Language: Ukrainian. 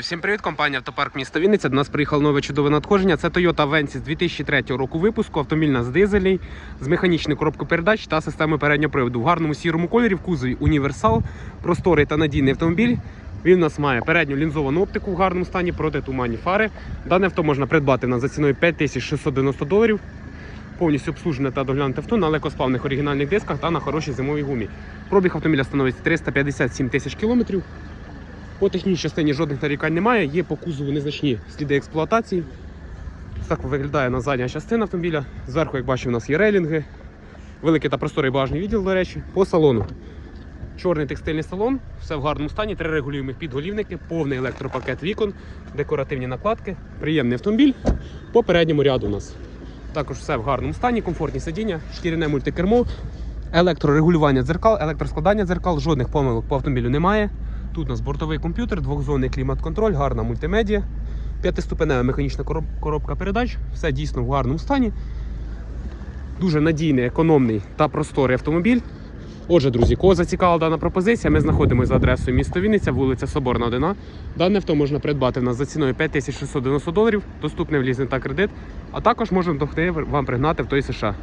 Всім привіт, компанія Автопарк міста Вінниця. До нас приїхало нове чудове надходження. Це Toyota Avensis 2003 року випуску. Автомобільна з дизелей, з механічною коробкою передач та системою переднього приводу. В гарному сірому кольорі, в кузові універсал, просторий та надійний автомобіль. Він у нас має передню лінзовану оптику в гарному стані, протитуманні фари. Дане авто можна придбати за ціною 5690 доларів. Повністю обслужене та доглянуте авто на легкосплавних оригінальних дисках та на хорошій зимовій гумі. Пробіг автомобіля становить 357 тисяч кілометрів. По технічній частині жодних нарікань немає. Є по кузову незначні сліди експлуатації. Так виглядає на задня частина автомобіля. Зверху, як бачимо, у нас є рейлінги. Великий та просторий багажний відділ, до речі, по салону. Чорний текстильний салон, все в гарному стані, три регулюємих підголівники, повний електропакет вікон, декоративні накладки, приємний автомобіль. По передньому ряду у нас. Також все в гарному стані, комфортні сидіння, шкіряне мультикермо, електрорегулювання дзеркал, електроскладання дзеркал, жодних помилок по автомобілю немає. Тут у нас бортовий комп'ютер, двохзонний клімат-контроль, гарна мультимедіа, п'ятиступенева механічна коробка передач, все дійсно в гарному стані. Дуже надійний, економний та просторий автомобіль. Отже, друзі, кого зацікавила дана пропозиція, ми знаходимося за адресою місто Вінниця, вулиця Соборна 1. Дане авто можна придбати в нас за ціною 5690 доларів, доступний в лізинг та кредит, а також можемо допомогти вам пригнати в той США.